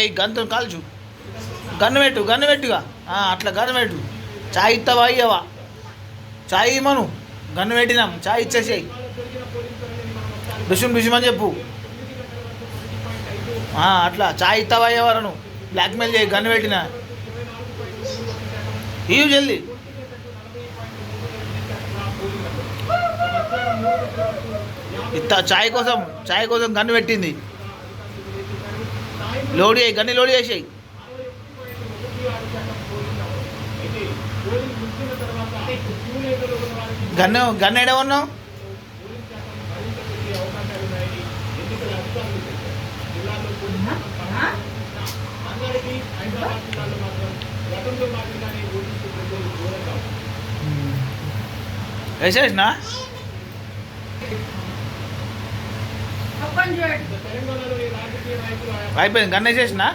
ఏ గన్తో కాల్చు. గన్ను పెట్టు గన్ను పెట్టుగా. అట్లా గన్ను పెట్టు. చాయ్ ఇస్తావా అయ్యవా చాయ్ ఇమ్మను. గన్ను పెట్టినాం. చాయ్ ఇచ్చేసేయి. డుషుం డుషుం అని చెప్పు అట్లా. చాయ్ ఇస్తావా అయ్యేవారను బ్లాక్మెయిల్ చేయి గన్ను పెట్టినా. ఇవి జల్దీ. ఇత్త చాయ్ కోసం చాయ్ కోసం గన్ను పెట్టింది. లోడ్ చేయి గన్ని లోడ్ చేసేయి. గన్ను గన్ను ఎడ ఉన్నావు వేసేసినా? అయిపోయింది. గన్ను వేసేసినా